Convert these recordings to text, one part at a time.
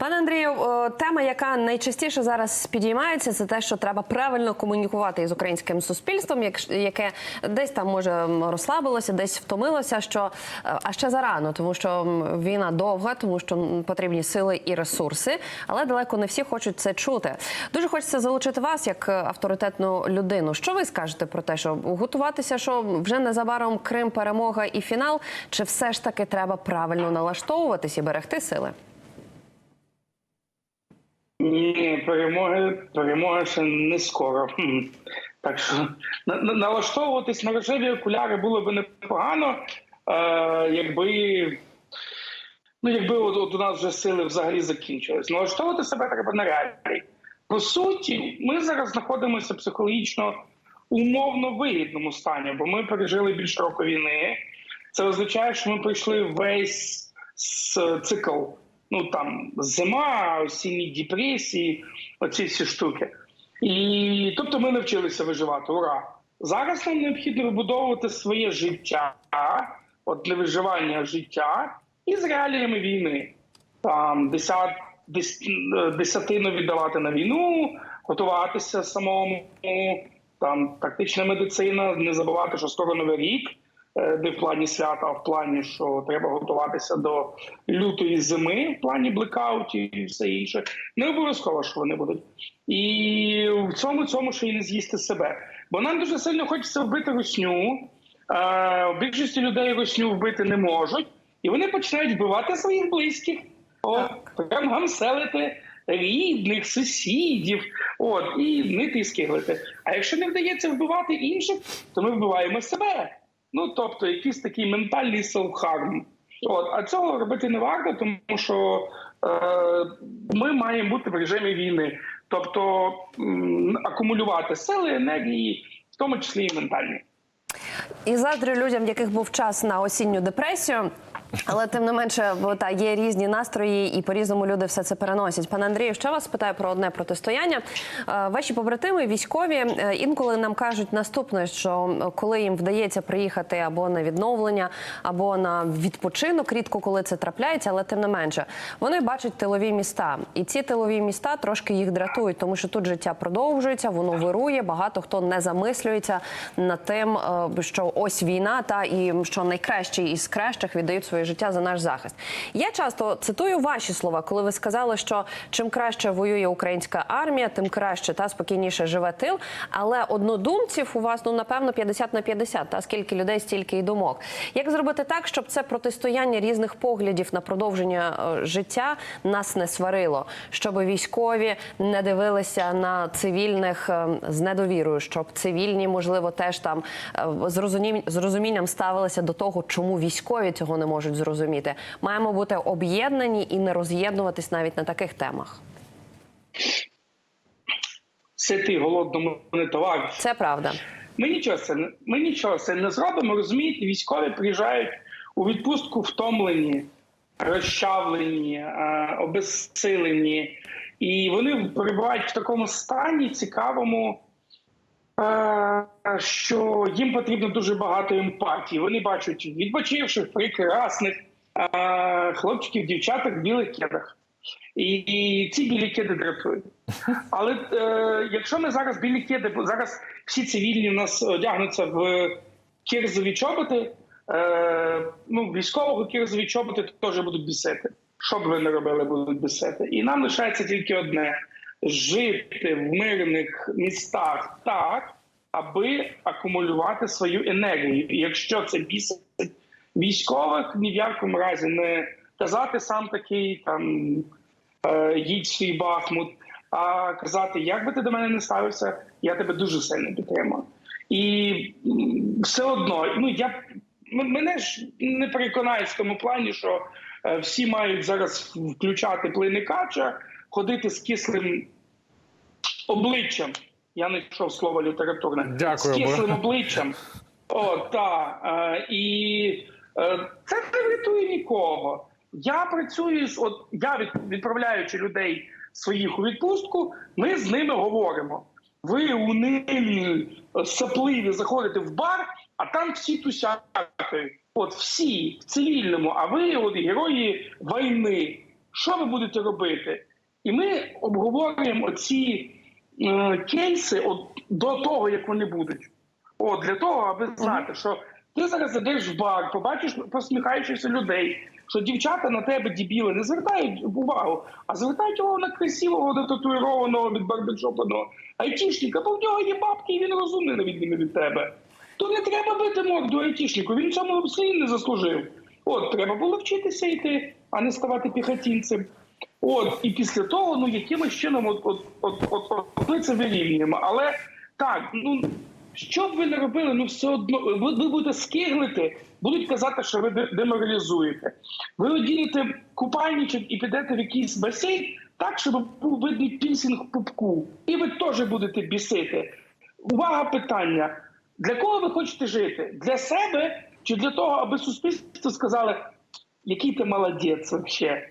Пане Андрію, тема, яка найчастіше зараз підіймається, це те, що треба правильно комунікувати із українським суспільством, яке десь там може розслабилося, десь втомилося. Що е, а ще зарано, тому що війна довга, тому що потрібні сили і ресурси, але далеко не всі хочуть це чути. Дуже хочеться залучити вас як е, авторитетну людину. Що ви скажете про те, що готуватися, що вже незабаром Крим, перемога і фінал, чи все ж таки треба правильно налаштовуватись і берегти сили? Ні, перемоги, перемоги ще не скоро. Так що на, на- налаштовуватись на рожеві окуляри було б непогано, е, якби. Ну, якби от, от у нас вже сили взагалі закінчились. Налаштовувати себе треба на реалії. По суті, ми зараз знаходимося психологічно умовно вигідному стані, бо ми пережили більше року війни. Це означає, що ми пройшли весь цикл. Ну там зима, осінні депресії, оці всі штуки. І тобто ми навчилися виживати. Ура! Зараз нам необхідно вибудовувати своє життя, от для виживання життя із реаліями війни. Там десят, дес, десятину віддавати на війну, готуватися самому, там тактична медицина, не забувати, що скоро новий рік, не в плані свята, а в плані, що треба готуватися до лютої зими, в плані блекаутів і все інше. Не обов'язково, що вони будуть. І в цьому цьому ще й не з'їсти себе. Бо нам дуже сильно хочеться вбити русню. Е, більшості людей русню вбити не можуть, і вони починають вбивати своїх близьких. О, прям гамселити рідних, сусідів, от, і нити скиглити. А якщо не вдається вбивати інших, то ми вбиваємо себе. Ну тобто, якийсь такий ментальний селф-харм. От, а цього робити не варто, тому що е, ми маємо бути в режимі війни, тобто акумулювати сили, енергії, в тому числі і ментальні. І заздрю людям, яких був час на осінню депресію. Але тим не менше, бо та є різні настрої, і по-різному люди все це переносять. Пане Андрію, ще вас питаю про одне протистояння. Е, Ваші побратими військові е, інколи нам кажуть наступне, що коли їм вдається приїхати або на відновлення, або на відпочинок, рідко коли це трапляється, але тим не менше, вони бачать тилові міста, і ці тилові міста трошки їх дратують, тому що тут життя продовжується, воно вирує. Багато хто не замислюється над тим, е, що ось війна, та і що найкращі із кращих віддають своє життя за наш захист. Я часто цитую ваші слова, коли ви сказали, що чим краще воює українська армія, тим краще та спокійніше живе тил. Але однодумців у вас ну напевно 50 на 50, та скільки людей, стільки й думок. Як зробити так, щоб це протистояння різних поглядів на продовження е, життя нас не сварило, щоб військові не дивилися на цивільних е, з недовірою, щоб цивільні, можливо, теж там е, з розумінням ставилися до того, чому військові цього не можуть зрозуміти. Маємо бути об'єднані і не роз'єднуватись навіть на таких темах. Ситий голодному не товар. Це правда. Ми нічого це не ми нічого це не зробимо. Розумієте, військові приїжджають у відпустку втомлені, розчавлені, е, обезсилені, і вони перебувають в такому стані цікавому, що їм потрібно дуже багато емпатії. Вони бачать відпочивших, прекрасних хлопчиків, дівчаток в білих кедах. І, ці білі кеди дратують. Але е, якщо ми зараз білі кеди, бо зараз всі цивільні у нас одягнуться в кірзові чоботи, е, ну, військового кірзові чоботи теж будуть бісити. Що б ви не робили, будуть бісити. І нам лишається тільки одне: жити в мирних містах так, аби акумулювати свою енергію. І якщо це бісить військових, ні в якому разі не казати сам такий там е, їдь свій Бахмут, а казати, як би ти до мене не ставився, я тебе дуже сильно підтримую. І все одно, ну я мене ж не переконають в тому плані, що е, всі мають зараз включати плини кача, ходити з кислим обличчям. Я не йшов слово літературне Дякую, з кислим обличчям. О, так. Е, і е, це не врятує нікого. Я працюю з от я від, відправляючи людей своїх у відпустку, ми з ними говоримо. Ви унильні, е, сапливі заходите в бар, а там всі тусякають. От всі в цивільному, а ви от герої війни. що ви будете робити? І ми обговорюємо ці е, кейси от, до того, як вони будуть. От для того, аби знати, що ти зараз зайдеш в бар, побачиш посміхаючихся людей, що дівчата на тебе дібіли, не звертають увагу, а звертають увагу на красивого дотатуїрованого від барбершопаного айтішника, бо в нього є бабки, і він розумний на відміну від тебе. То не треба бити морду айтішнику, він цьому взагалі не заслужив. От, треба було вчитися йти, а не ставати піхотінцем. От, і після того, ну якимось чином, от, от, от, от, от ми це вирівнюємо. Але так, ну що б ви не робили, ну все одно ви, ви будете скиглити, будуть казати, що ви деморалізуєте. Ви одінете купальничок і підете в якийсь басейн так, щоб був видний пісінг пупку. І ви теж будете бісити. Увага питання: для кого ви хочете жити? Для себе чи для того, аби суспільство сказали, який ти молодець взагалі?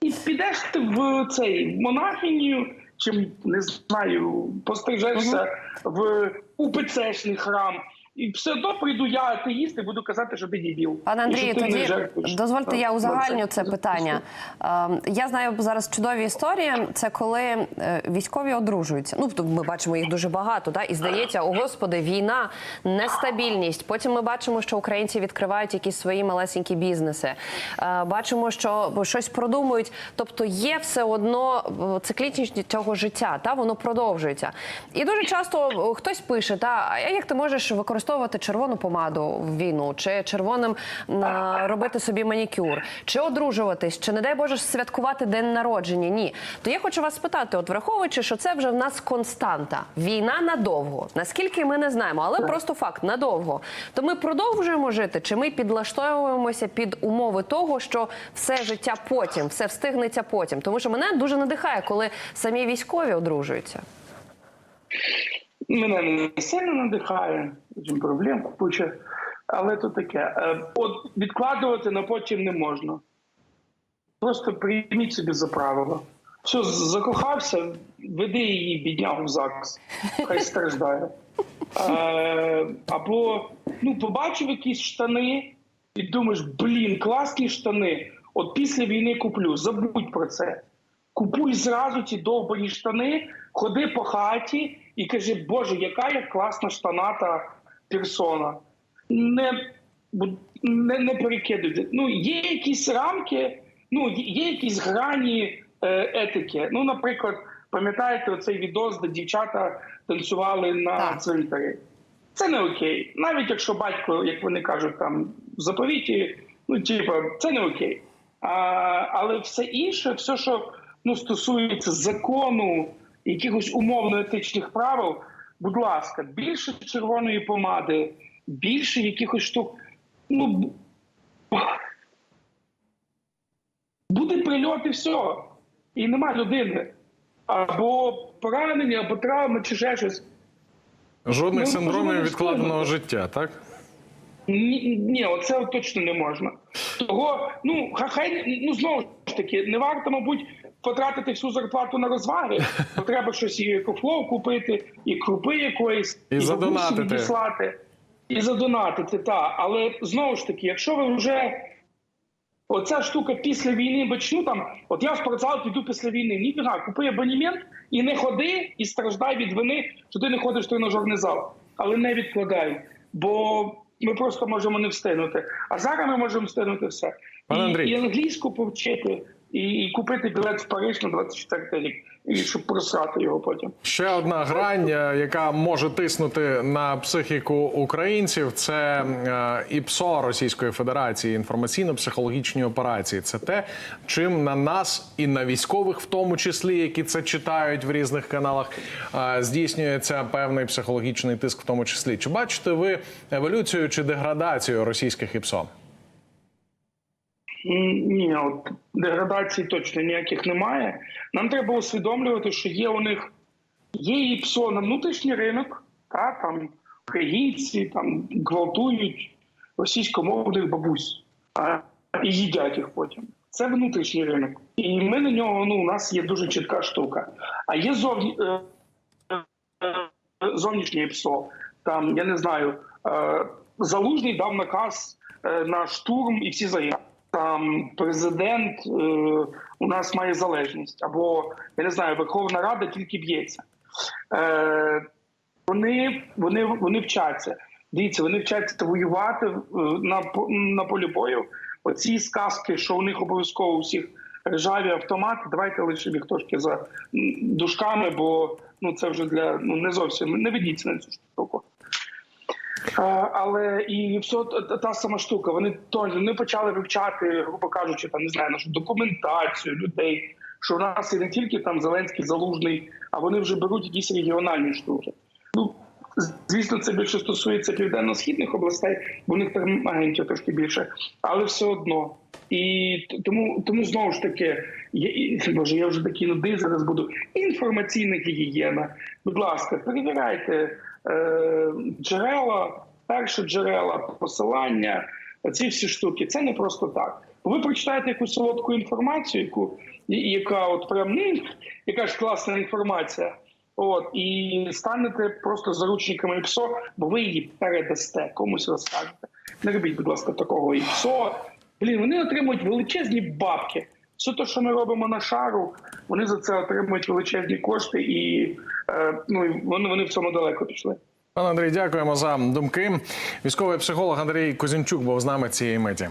І підеш ти в цей монахиню, чи не знаю, пострижешся в УПЦшний храм. І все одно прийду я атеїст і буду казати, що ти дебіл. Пане Андрію, тоді жертвуєш. дозвольте, я узагальню це питання. Ем, Я знаю зараз чудові історії. Це коли е, військові одружуються. Ну тобто ми бачимо їх дуже багато, та і здається, о господи, війна, нестабільність. Потім ми бачимо, що українці відкривають якісь свої малесенькі бізнеси. Е, Бачимо, що щось продумують. Тобто є все одно е, циклічність цього життя, та воно продовжується. І дуже часто хтось пише: та а як ти можеш використовувати червону помаду в війну, чи червоним а, робити собі манікюр, чи одружуватись, чи не дай Боже святкувати день народження? Ні, то я хочу вас спитати, от враховуючи, що це вже в нас константа, війна надовго. Наскільки ми не знаємо, але просто факт надовго. То ми продовжуємо жити, чи ми підлаштовуємося під умови того, що все життя потім, все встигнеться потім. Тому що мене дуже надихає, коли самі військові одружуються. Мене не сильно надихає, проблем куча. Але то таке. Е, От відкладувати на потім не можна. Просто прийміть собі за правило. Все, закохався, веди її біднягу в ЗАГС. Хай страждає. Е, або ну, побачив якісь штани і думаєш, блін, класні штани. От після війни куплю. Забудь про це. Купуй зразу ці довбані штани, ходи по хаті і кажи, Боже, яка я класна штаната персона. Не, не, не перекидуйте. Ну, є якісь рамки, ну, є- є якісь грані е, етики. Ну, наприклад, пам'ятаєте оцей відос, де дівчата танцювали на цвинтарі? Це не окей. Навіть якщо батько, як вони кажуть, там в заповіті, ну типу, це не окей. А, але все інше, все, що ну, стосується закону, якихось умовно етичних правил, будь ласка, більше червоної помади, більше якихось штук. Ну буде прильот і все. І нема людини. Або поранення, або травми, чи ще щось. Жодних Ну, синдромів відкладеного життя, так? Ні, ні, оце точно не можна. Того, ну хай ну знову ж таки, не варто, мабуть, потратити всю зарплату на розваги. Бо треба щось і кофлов купити, і крупи якоїсь, І бабусі задонатити. відіслати, і задонатити. Та але знову ж таки, якщо ви вже оця штука після війни бачну там, от я в спортзал піду після війни. Ніфіга, купи абонемент і не ходи, і страждай від вини, що ти не ходиш в тренажерний зал. Але не відкладай, бо ми просто можемо не встигнути. А зараз ми можемо встигнути все. Пане І, і англійську повчити, і, і купити білет в Париж на 24 рік, і щоб просрати його потім. Ще одна грань, е, яка може тиснути на психіку українців, це е, ІПСО Російської Федерації, інформаційно-психологічні операції. Це те, чим на нас і на військових, в тому числі, які це читають в різних каналах, е, здійснюється певний психологічний тиск, в тому числі. Чи бачите ви еволюцію чи деградацію російських ІПСО? Ні, от деградації точно ніяких немає. Нам треба усвідомлювати, що є у них є і ПСО на внутрішній ринок, та там українці там гвалтують російськомовних бабусь а, і їдять їх потім. Це внутрішній ринок. І ми на нього, ну, у нас є дуже чітка штука. А є зовні, е, е, зовнішнє ПСО. Там, я не знаю, е, залужний дав наказ на штурм і всі загинули. Там президент е, у нас має залежність, або я не знаю, Верховна Рада тільки б'ється. Е, вони, вони, вони вчаться. Дивіться, вони вчаться воювати е, на, на полі бою. Оці сказки, що у них обов'язково у всіх ржаві автомати, давайте лише їх трошки за м, дужками, бо ну це вже для ну не зовсім не ведіться на цю штуку. Але і все та- сама штука. Вони теж вони почали вивчати, грубо кажучи, там не знаю, нашу документацію людей. Що в нас і не тільки там Зеленський залужний, а вони вже беруть якісь регіональні штуки. Ну звісно, це більше стосується південно-східних областей, бо в них там агентів трошки більше, але все одно. І тому, тому знову ж таки, і- боже, я вже такий нудий зараз буду. Інформаційна гігієна. Будь ласка, перевіряйте е, джерела, перші джерела, посилання, ці всі штуки. Це не просто так. Ви прочитаєте якусь солодку інформацію, яку яка от прям «М, яка ж класна інформація. От і станете просто заручниками ІПСО, бо ви її передасте, комусь розкажете. Не робіть, будь ласка, такого ІПСО. Блін, вони отримують величезні бабки. Все те, що ми робимо на шару, вони за це отримують величезні кошти, і е, ну вони, вони в цьому далеко пішли. Пане Андрій, дякуємо за думки. Військовий психолог Андрій Козінчук був з нами цієї миті.